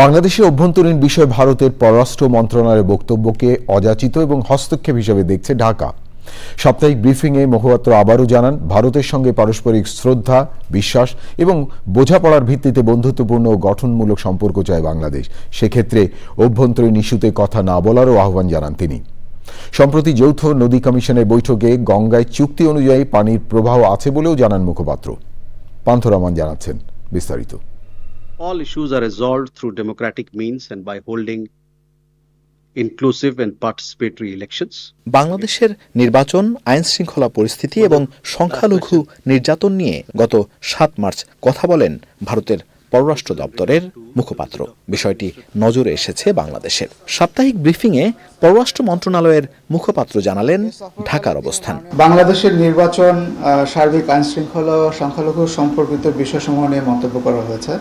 বাংলাদেশের অভ্যন্তরীণ বিষয় ভারতের পররাষ্ট্র মন্ত্রণালয়ের বক্তব্যকে অযাচিত এবং হস্তক্ষেপ হিসেবে দেখছে ঢাকা। সাপ্তাহিক ব্রিফিংয়ে মুখপাত্র আবারও জানান, ভারতের সঙ্গে পারস্পরিক শ্রদ্ধা, বিশ্বাস এবং বোঝাপড়ার ভিত্তিতে বন্ধুত্বপূর্ণ ও গঠনমূলক সম্পর্ক চায় বাংলাদেশ। সেক্ষেত্রে অভ্যন্তরীণ ইস্যুতে কথা না বলারও আহ্বান জানান তিনি। সম্প্রতি যৌথ নদী কমিশনের বৈঠকে গঙ্গায় চুক্তি অনুযায়ী পানির প্রবাহ আছে বলেও জানান মুখপাত্র। পান্থরমান জানাচ্ছেন বিস্তারিত। All issues are resolved through democratic means and by holding inclusive and participatory elections. বাংলাদেশের নির্বাচন আইন শৃঙ্খলা পরিস্থিতি এবং সংখ্যালঘু নির্যাতন নিয়ে গত সাত মার্চ কথা বলেন ভারতের পররাষ্ট্র দপ্তরের মুখপাত্র। বিষয়টি নজরে এসেছে বাংলাদেশের। সাপ্তাহিক ব্রিফিংয়ে পররাষ্ট্র মন্ত্রণালয়ের মুখপাত্র জানালেন ঢাকার অবস্থান। বাংলাদেশের নির্বাচন আহ, সার্বিক আইন শৃঙ্খলা সংখ্যালঘু সম্পর্কিত বিষয়সমূহ নিয়ে মন্তব্য করা হয়েছে।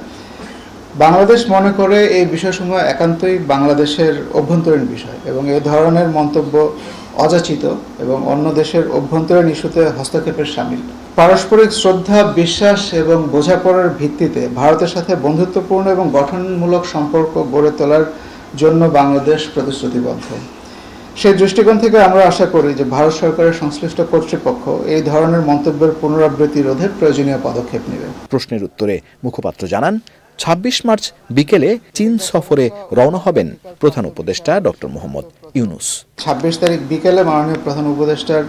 বাংলাদেশ মনে করে এই বিষয়সমূহ একান্তই বাংলাদেশের অভ্যন্তরীণ বিষয় এবং এ ধরনের মন্তব্য অযাচিত এবং অন্য দেশের অভ্যন্তরীণ ইস্যুতে হস্তক্ষেপের সামিল। পারস্পরিক শ্রদ্ধা, বিশ্বাস এবং বোঝাপড়ার ভিত্তিতে ভারতের সাথে বন্ধুত্বপূর্ণ এবং গঠনমূলক সম্পর্ক গড়ে তোলার জন্য বাংলাদেশ প্রতিশ্রুতিবদ্ধ। সেই দৃষ্টিকোণ থেকে আমরা আশা করি যে ভারত সরকারের সংশ্লিষ্ট কর্তৃপক্ষ এই ধরনের মন্তব্যের পুনরাবৃত্তি রোধে প্রয়োজনীয় পদক্ষেপ নেবে। প্রশ্নের উত্তরে মুখপাত্র জানান ছাব্বিশ মার্চ বিকেলে চীন সফরে রওনা হবেন প্রধান উপদেষ্টা ডক্টর মোহাম্মদ ইউনুস। ছাব্বিশ তারিখ বিকেলে মাননীয় প্রধান উপদেষ্টার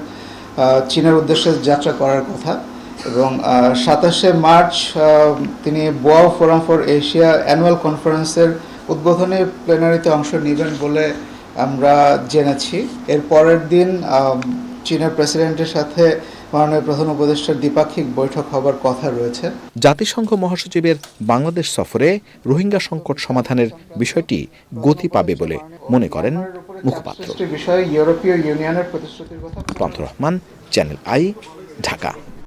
চীনের উদ্দেশ্যে যাত্রা করার কথা এবং সাতাশে মার্চ তিনি Boao forum for Asia annual কনফারেন্সের উদ্বোধনী প্লেনারিতে অংশ নেবেন বলে আমরা জেনেছি। এর পরের দিন চীনের প্রেসিডেন্টের সাথে মাননীয় প্রধান উপদেষ্টার দ্বিপাক্ষিক বৈঠক হবার কথা রয়েছে। জাতিসংঘ মহাসচিবের বাংলাদেশ সফরে রোহিঙ্গা সংকট সমাধানের বিষয়টি গতি পাবে বলে মনে করেন মুখপাত্র। বিষয়ে ইউরোপীয় ইউনিয়নের প্রতিশ্রুতির কথা। Rahman channel I Dhaka.